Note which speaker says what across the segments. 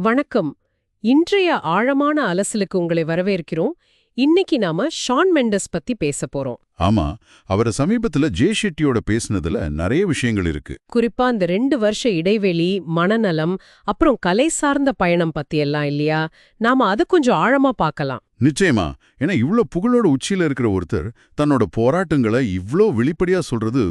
Speaker 1: வணக்கம். இன்றைய ஆழமான அலசலுக்கு உங்களை வரவேற்கிறோம். இன்னைக்கு நாம ஷான் மெண்டஸ் பத்தி பேச போறோம்.
Speaker 2: ஆமா அவரை சமீபத்துல ஜே ஷெட்டியோட பேசுனதுல நிறைய விஷயங்கள் இருக்கு.
Speaker 1: குறிப்பா இந்த ரெண்டு வருஷ இடைவெளி மனநலம் அப்புறம் கலை சார்ந்த பயணம் பத்தி எல்லாம் இல்லையா? நாம அதை கொஞ்சம் ஆழமா பார்க்கலாம்.
Speaker 2: நிச்சயமா. ஏன்னா இவ்ளோ புகழோட உச்சியில இருக்கிற ஒருத்தர் தன்னோட போராட்டங்களை இவ்ளோ வெளிப்படையா சொல்றது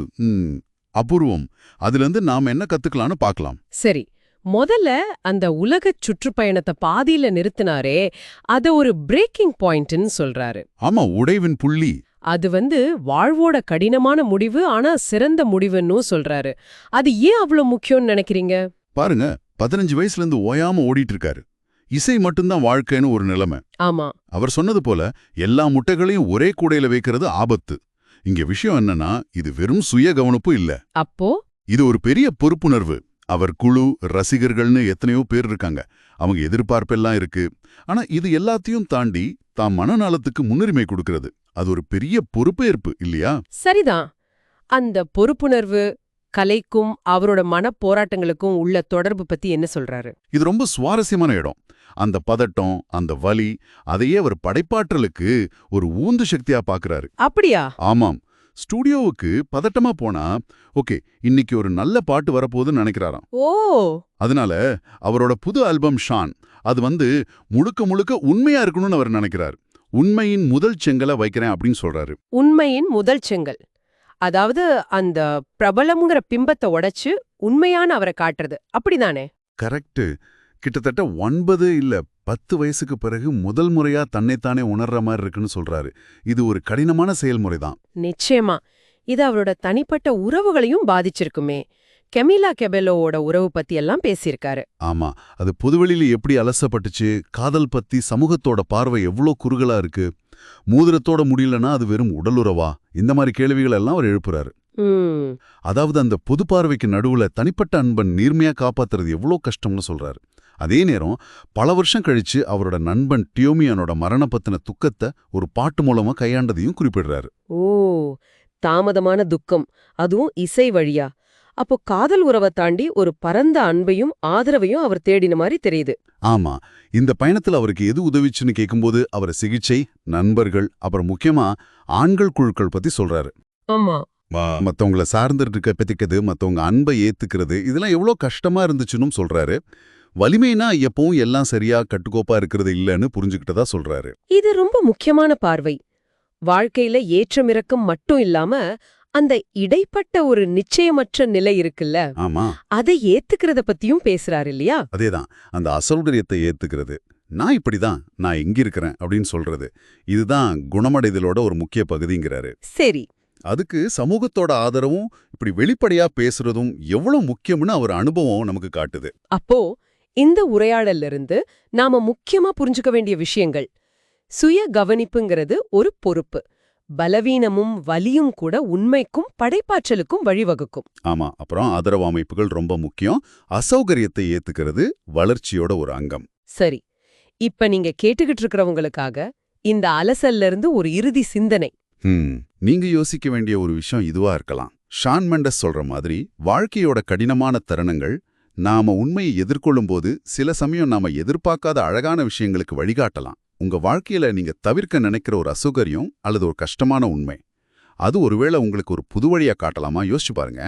Speaker 2: அபூர்வம். அதுல இருந்து நாம என்ன கத்துக்கலாம்னு பார்க்கலாம்.
Speaker 1: சரி முதல்ல அந்த உலக சுற்றுப்பயணத்தை பாதியில நிறுத்தினாரே அத ஒரு பிரேக்கிங் பாயிண்ட்னு சொல்றாரு.
Speaker 2: ஆமா உடைவின் புள்ளி.
Speaker 1: அது வந்து வாழ்வோட கடினமான முடிவு ஆனா சிறந்த முடிவுன்னு சொல்றாரு. அது ஏன் அவ்வளவு முக்கியம்னு நினைக்கிறீங்க?
Speaker 2: பாருங்க பதினஞ்சு வயசுல இருந்து ஓயாம ஓடிட்டு இருக்காரு இசை மட்டும்தான் வாழ்க்கைன்னு ஒரு நிலைமை.
Speaker 1: ஆமா.
Speaker 2: அவர் சொன்னது போல எல்லா முட்டைகளையும் ஒரே கூடையில வைக்கிறது ஆபத்து. இங்க விஷயம் என்னன்னா இது வெறும் சுய கவனிப்பு இல்ல.
Speaker 1: அப்போ?
Speaker 2: இது ஒரு பெரிய பொறுப்புணர்வு. அவர் குழு ரசிகர்கள்னு எத்தனையோ பேர் இருக்காங்க. அவங்க எதிர்பார்ப்பெல்லாம் இருக்கு. ஆனா இது எல்லாத்தையும் தாண்டி தாம் மனநலத்துக்கு முன்னுரிமை கொடுக்கிறது. அது ஒரு பெரிய பொறுப்பேற்பு இல்லையா?
Speaker 1: சரிதான். அந்த பொறுப்புணர்வு கலைக்கும் அவரோட மனப் போராட்டங்களுக்கும் உள்ள தொடர்பு பத்தி என்ன சொல்றாரு?
Speaker 2: இது ரொம்ப சுவாரஸ்யமான இடம். அந்த பதட்டம் அந்த வலி அதையே அவர் படைப்பாற்றலுக்கு ஒரு ஊந்து சக்தியா பார்க்கறாரு
Speaker 1: அப்படியா?
Speaker 2: ஆமாம். ஸ்டூடியோவுக்கு பதட்டமா போனா ஓகே இன்னைக்கு ஒரு நல்ல பாட்டு வரப்போகுதுன்னு நினைக்கிறாராம்.
Speaker 1: ஓ!
Speaker 2: அதனால அவரோட புது ஆல்பம் ஷான் அது வந்து முழுக்க முழுக்க உண்மையா இருக்கணும்னு அவர் நினைக்கிறார். உண்மையின் முதல் செங்கலை வைக்கிறேன் அப்படின்னு சொல்றாரு.
Speaker 1: உண்மையின் முதல் செங்கல். அதாவது அந்த பிரபலம்ங்கிற பிம்பத்தை உடைச்சு உண்மையான அவரை காட்டுறது. அப்படிதானே?
Speaker 2: கரெக்ட் கிட்டத்தட்ட ஒன்பது இல்ல பத்து வயசுக்கு பிறகு முதல் முறையா தன்னைத்தானே உணர்ற மாதிரி இருக்குன்னு சொல்றாரு. இது ஒரு கடினமான செயல்முறை தான்
Speaker 1: நிச்சயமா. இது அவரோட தனிப்பட்ட உறவுகளையும் பாதிச்சிருக்குமே. கெமிலா கெபெலோவோட உறவு பத்தி எல்லாம் பேசியிருக்காரு.
Speaker 2: ஆமா. அது பொதுவெளியில எப்படி அலசப்பட்டுச்சு? காதல் பத்தி சமூகத்தோட பார்வை எவ்வளோ குறுகலா இருக்கு? மூதிரத்தோட முடியலனா அது வெறும் உடலுறவா? இந்த மாதிரி கேள்விகள் எல்லாம் அவர் எழுப்புறாரு. அதாவது அந்த பொது பார்வைக்கு நடுவுல தனிப்பட்ட அன்பன் நீர்மையா காப்பாத்துறது எவ்வளோ கஷ்டம்னு சொல்றாரு. அதே நேரம் பல வருஷம் கழிச்சு அவரோட நண்பன் டியோமியானோட மரண பத்தின துக்கத்தை ஒரு பாட்டு மூலமா கையாண்டதையும் குறிப்பிடுறாரு.
Speaker 1: ஓ தாமதமான துக்கம். அதுவும் இசை வழியா. அப்போ காதல் உறவை தாண்டி ஒரு பரந்த அன்பையும் ஆதரவையும் அவர் தேடின மாதிரி தெரியுது.
Speaker 2: ஆமா இந்த பயணத்துல அவருக்கு எது உதவிச்சுன்னு கேட்கும்போது அவர் சிகிச்சை நண்பர்கள் அப்புறம் முக்கியமா ஆண்கள் குழுக்கள் பத்தி சொல்றாரு.
Speaker 1: ஆமா.
Speaker 2: மத்தவங்கள சார்ந்துட்டு இருக்க பத்திக்கிறது மத்தவங்க அன்பை ஏத்துக்கிறது இதெல்லாம் எவ்வளோ கஷ்டமா இருந்துச்சுன்னு சொல்றாரு. வலிமைனா எப்பவும் எல்லாம் சரியா கட்டுக்கோப்பா இருக்கிறது இல்லைன்னு புரிஞ்சுக்கிட்டதா சொல்றாரு.
Speaker 1: இது ரொம்ப முக்கியமான பார்வை. வாழ்க்கையில ஏற்றமிறக்கம் மட்டும் இல்லாம அந்த இடைப்பட்ட ஒரு நிச்சயமற்ற நிலை இருக்குல்ல?
Speaker 2: ஆமா.
Speaker 1: அதை ஏத்துக்கிறத பத்தியும் பேசுறாரு இல்லையா?
Speaker 2: அதேதான். அந்த அசௌகரியத்தை ஏத்துக்கிறது. நான் இப்படிதான் நான் இங்க இருக்கிறேன் அப்படின்னு சொல்றது. இதுதான் குணமடைதலோட ஒரு முக்கிய பகுதிங்கிறாரு.
Speaker 1: சரி.
Speaker 2: அதுக்கு சமூகத்தோட ஆதரவும் இப்படி வெளிப்படையா பேசுறதும் எவ்வளவு முக்கியம்னு அவர் அனுபவம் நமக்கு காட்டுது.
Speaker 1: அப்போ இந்த உரையாடல்ல இருந்து நாம முக்கியமா புரிஞ்சுக்க வேண்டிய விஷயங்கள். சுய கவனிப்புங்கிறது ஒரு பொறுப்பு. பலவீனமும் வலியும் கூட உண்மைக்கும் படைப்பாற்றலுக்கும் வழிவகுக்கும்.
Speaker 2: ஆமா அப்புறம் ஆதரவு அமைப்புகள் ரொம்ப முக்கியம். அசௌகரியத்தை ஏத்துக்கிறது வளர்ச்சியோட ஒரு அங்கம்.
Speaker 1: சரி. இப்ப நீங்க கேட்டுக்கிட்டு இருக்கிறவங்களுக்காக இந்த அலசல்ல இருந்து ஒரு இறுதி சிந்தனை.
Speaker 2: நீங்க யோசிக்க வேண்டிய ஒரு விஷயம் இதுவா இருக்கலாம். ஷான் மெண்டஸ் சொல்ற மாதிரி வாழ்க்கையோட கடினமான தருணங்கள் நாம உண்மையை எதிர்கொள்ளும்போது சில சமயம் நாம எதிர்பார்க்காத அழகான விஷயங்களுக்கு வழிகாட்டலாம். உங்க வாழ்க்கையில நீங்க தவிர்க்க நினைக்கிற ஒரு அசௌகரியம் அல்லது ஒரு கஷ்டமான உண்மை அது ஒருவேளை உங்களுக்கு ஒரு புது வழியா காட்டலாமா? யோசிச்சு பாருங்க.